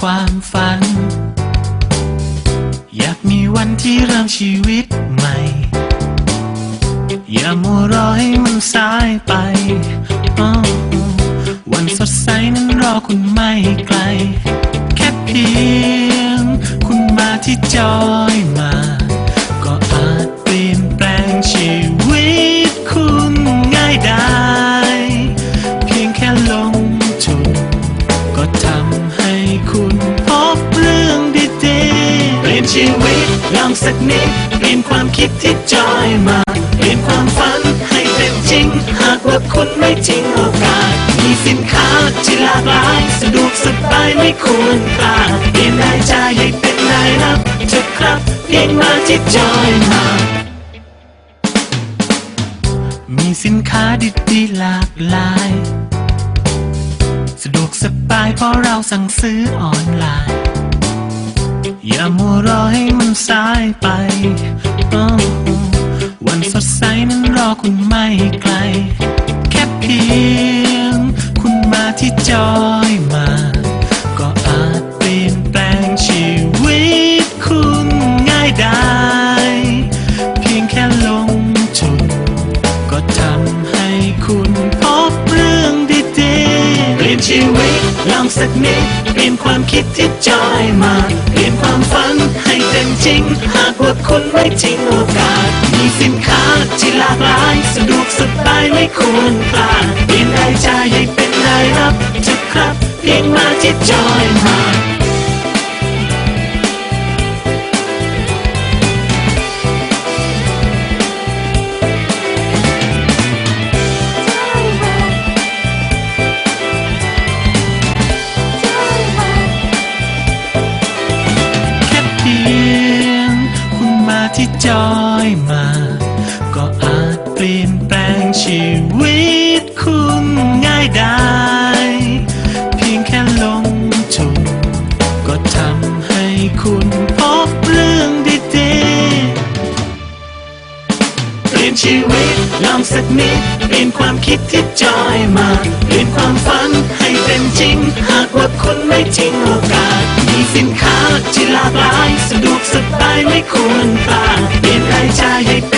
ความฝัน อยากมีวันที่เริ่มชีวิตใหม่ อย่ามัวรอให้มันสายไป วันสดใสนั้นรอคุณไม่ไกล แค่เพียง คุณมาที่จอยมา ชีวิตลองสักนิดเปลี่ยนความคิดที่จอยมาเปลี่ยนความฝันให้เป็นจริง หากว่าคุณไม่ทิ้งโอกาสมีสินค้าที่หลากหลายสะดวกสบายไม่ควรพลาดเปลี่ยนรายจ่ายให้เป็นรายรับเถอะครับเพียงมาที่จอยมามีสินค้าดีๆหลากหลาย สะดวกสบายเพราะเราสั่งซื้อออนไลน์ อย่ามัวรอให้มันสายไป วันสดใสนั้นรอคุณไม่ไกล แค่เพียง คุณมาที่จอยมา ก็อาจเปลี่ยนแปลงชีวิตคุณง่ายได้ เพียงแค่ลงทุนก็ทำให้คุณพบเรื่องดีๆเปลี่ยนชีวิต ลองสักนิดเปลี่ยนความคิดที่จอยมาเปลี่ยนความฝันให้เป็นจริง หากว่าคุณไม่ทิ้งโอกาส มีสินค้าที่หลากหลายสะดวกสบายไม่ควรพลาดเปลี่ยนรายจ่ายให้เป็นรายรับเถอะครับ เพียงมาที่จอยมา ที่จอยมา ก็อาจเปลี่ยนแปลงชีวิตคุณง่ายได้ เพียงแค่ลงทุนก็ทำให้คุณพบเรื่องดีๆ เปลี่ยนชีวิตลองสักนิด เปลี่ยนความคิดที่จอยมา เปลี่ยนความฝันให้เป็นจริง หากว่าคุณไม่ทิ้งโอกาส มีสินค้าที่หลากหลายสะดวก ไม่ควรพลาเปลี่ยนรายจ่ายให้เป็น